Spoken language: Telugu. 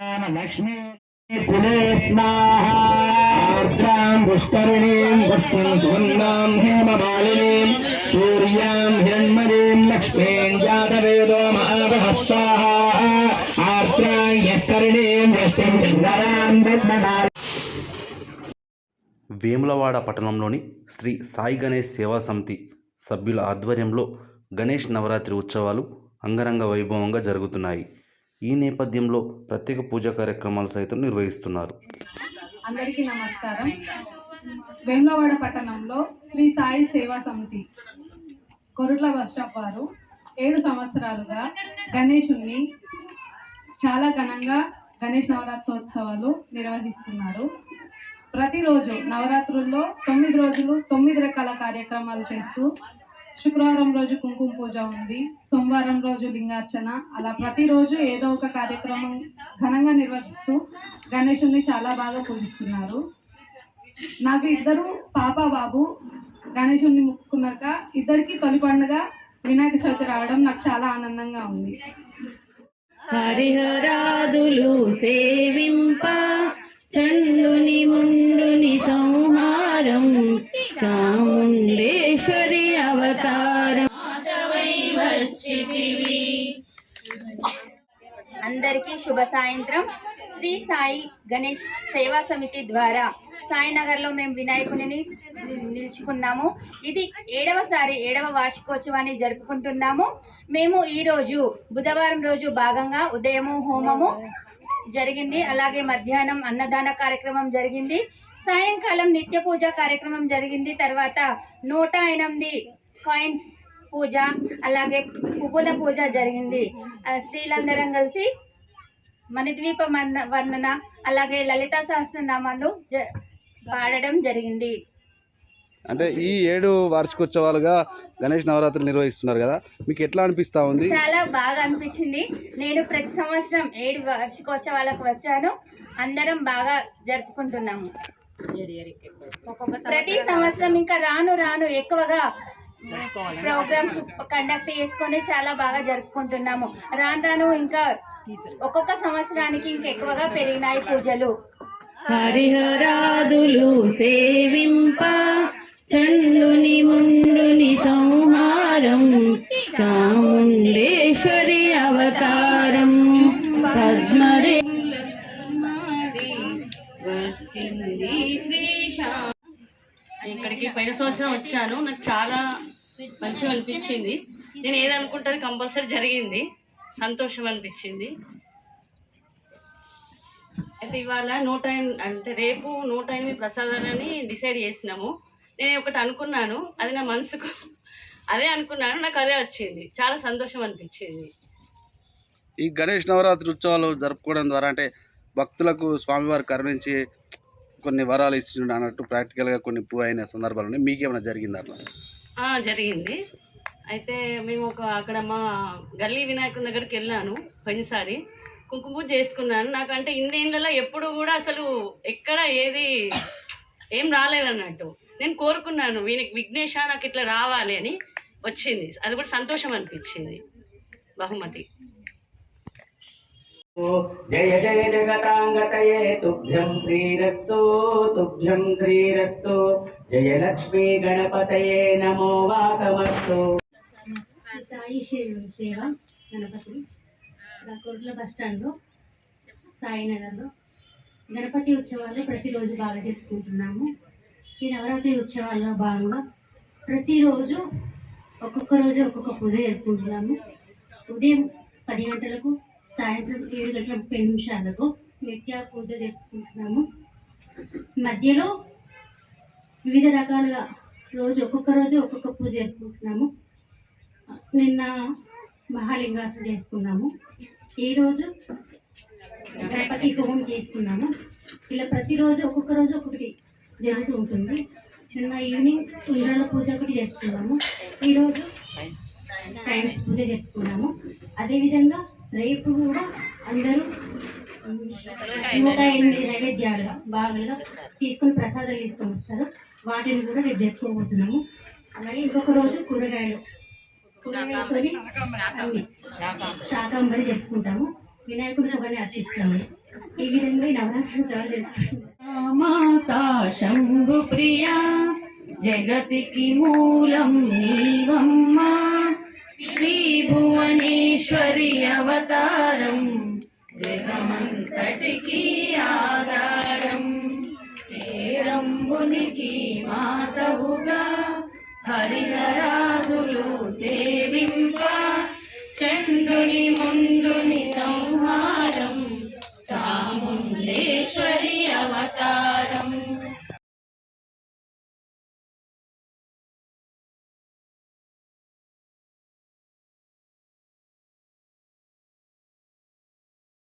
లక్ష్మీ కులే పుష్కరిణీం పుష్పం సుగంధాం హేమమాలినీం సూర్యాం లక్ష్మీం జాతవేదో మహాభస్వాహ ఆర్ద్రాం వేములవాడ పట్టణంలోని శ్రీ సాయి గణేష్ సేవా సమితి సభ్యుల ఆధ్వర్యంలో గణేష్ నవరాత్రి ఉత్సవాలు అంగరంగ వైభవంగా జరుగుతున్నాయి. ఈ నేపథ్యంలో ప్రత్యేక పూజా కార్యక్రమాలు సైతం నిర్వహిస్తున్నారు. అందరికీ నమస్కారం. వేములవాడ పట్టణంలో శ్రీ సాయి సేవా సమితి కొరుట్ల బస్టాప్ వారు ఏడు సంవత్సరాలుగా గణేషుణ్ణి చాలా ఘనంగా గణేష్ నవరాత్రోత్సవాలు నిర్వహిస్తున్నారు. ప్రతిరోజు నవరాత్రుల్లో తొమ్మిది రోజులు తొమ్మిది రకాల కార్యక్రమాలు చేస్తూ శుక్రవారం రోజు కుంకుమ పూజ ఉంది. సోమవారం రోజు లింగార్చన. అలా ప్రతిరోజు ఏదో ఒక కార్యక్రమం ఘనంగా నిర్వహిస్తూ గణేశుని చాలా బాగా పూజిస్తున్నారు. నాకు ఇద్దరు పాప బాబు గణేశుని ముక్కున్నాక ఇద్దరికి తొలి పండుగ వినాయక చవితి రావడం నాకు చాలా ఆనందంగా ఉంది. హరిహరాదులు సేవింప అందరికీ శుభ సాయంత్రం. శ్రీ సాయి గణేష్ సేవా సమితి ద్వారా సాయినగర్లో మేము వినాయకుడిని నిలుచుకున్నాము. ఇది ఏడవసారి ఏడవ వార్షికోత్సవాన్ని జరుపుకుంటున్నాము. మేము ఈరోజు బుధవారం రోజు భాగంగా ఉదయము హోమము జరిగింది. అలాగే మధ్యాహ్నం అన్నదాన కార్యక్రమం జరిగింది. సాయంకాలం నిత్య పూజ కార్యక్రమం జరిగింది. తర్వాత నూట ఎనిమిది కాయిన్స్ పూజ అలాగే పువ్వుల పూజ జరిగింది. స్త్రీలందరం కలిసి మణిద్వీప వర్ణన అలాగే లలితా సహస్రనామాలు జ పాడడం జరిగింది. అంటే ఈ ఏడు వార్షికోత్సవాలుగా గణేష్ నవరాత్రులు నిర్వహిస్తున్నారు కదా మీకు ఎట్లా అనిపిస్తా ఉంది? చాలా బాగా అనిపించింది. నేను ప్రతి సంవత్సరం ఏడు వార్షికోత్సవాలకు వచ్చాను. అందరం బాగా జరుపుకుంటున్నాము. ప్రతి సంవత్సరం ఇంకా రాను రాను ఎక్కువగా ప్రోగ్రామ్స్ కండక్ట్ చేసుకొని చాలా బాగా జరుపుకుంటున్నాము. రాను రాను ఇంకా ఒక్కొక్క సంవత్సరానికి ఇంకా ఎక్కువగా పెరిగినాయి పూజలు. హరిహరాదులు సేవింప చండుని ముండుని పోయిన సంవత్సరం వచ్చాను. నాకు చాలా మంచిగా అనిపించింది. నేను ఏదనుకుంటుంది కంపల్సరీ జరిగింది. సంతోషం అనిపించింది. అయితే ఇవాళ నూట అంటే రేపు నూట ఎనిమిది ప్రసాదాలని డిసైడ్ చేసినాము. నేను ఒకటి అనుకున్నాను. అది నా మనసుకు అదే అనుకున్నాను. నాకు అదే వచ్చింది. చాలా సంతోషం అనిపించింది. ఈ గణేష్ నవరాత్రి ఉత్సవాలు జరుపుకోవడం ద్వారా అంటే భక్తులకు స్వామివారు కరుణించి కొన్ని వరాలు ఇచ్చిండు అన్నట్టు ప్రాక్టికల్గా కొన్ని ప్రూవ్ అయిన సందర్భాలు ఉన్నాయి. మీకేమైనా జరిగింది అట్లా? జరిగింది. అయితే మేము ఒక అక్కడ మా గల్లీ వినాయకుని దగ్గరికి వెళ్ళాను పోయినసారి. కుంకుమ పూజ చేసుకున్నాను. నాకంటే ఇన్నేళ్ళలో ఎప్పుడు కూడా అసలు ఎక్కడ ఏది ఏం రాలేదన్నట్టు నేను కోరుకున్నాను వీనికి విఘ్నేశ నాకు ఇట్లా రావాలి అని వచ్చింది. అది కూడా సంతోషం అనిపించింది బహుమతి. జయ జయ జగతాంగతయే తుభ్యం శ్రీరస్తు తుభ్యం శ్రీరస్తు. జయ లక్ష్మీ గణపతయే నమో వాకమస్తు. సాయి సేవ గణపతి కుర్ల బస్ స్టాండ్లో సాయినగర్లో గణపతి ఉత్సవాలు ప్రతిరోజు బాగా చేసుకుంటున్నాము ఈ నవరాత్రి ఉత్సవాల్లో భాగంగా ప్రతిరోజు ఒక్కొక్క రోజు ఒక్కొక్క పూజ జరుపుకుంటున్నాము. ఉదయం పది గంటలకు సాయంత్రం ఏడు గంటల ముప్పై నిమిషాలకు నిత్య పూజ చేసుకుంటున్నాము. మధ్యలో వివిధ రకాలుగా రోజు ఒక్కొక్క రోజు ఒక్కొక్క పూజ చేసుకుంటున్నాము. నిన్న మహాలింగార్చన చేసుకున్నాము. ఈరోజు గణపతి హోమం చేసుకున్నాము. ఇలా ప్రతిరోజు ఒక్కొక్క రోజు ఒకటి జరుగుతూ ఉంటుంది. నిన్న ఈవినింగ్ ఉండ్రాల పూజ ఒకటి చేసుకున్నాము. ఈరోజు సైన్స్ పూజ చేసుకున్నాము అదేవిధంగా రేపు కూడా అందరూ నూట ఎనిమిది నైవేద్యాలుగా భాగాలుగా తీసుకొని ప్రసాదాలు తీసుకొని వస్తారు. వాటిని కూడా రేపు జరుపుకోబోతున్నాము. అలాగే ఇంకొక రోజు కూరగాయలు. కూరగాయలతోని అన్ని శాకాంబరి జరుపుకుంటాము. వినాయకుడిని ఒకరిని అర్చిస్తాము. ఈ విధంగా ఈ నవరాత్రులు చాలా జరుపుకుంటాం మాతా శంభు ప్రియా జగతికి మూలం నీవమ్మ. శ్రీ భువనేశ్వరి అవతారం జగమంతటికి ఆధారం. నేరంబునికి మాతవుగా హరిహరాదులు సేవింప. చంద్రుని ముందుని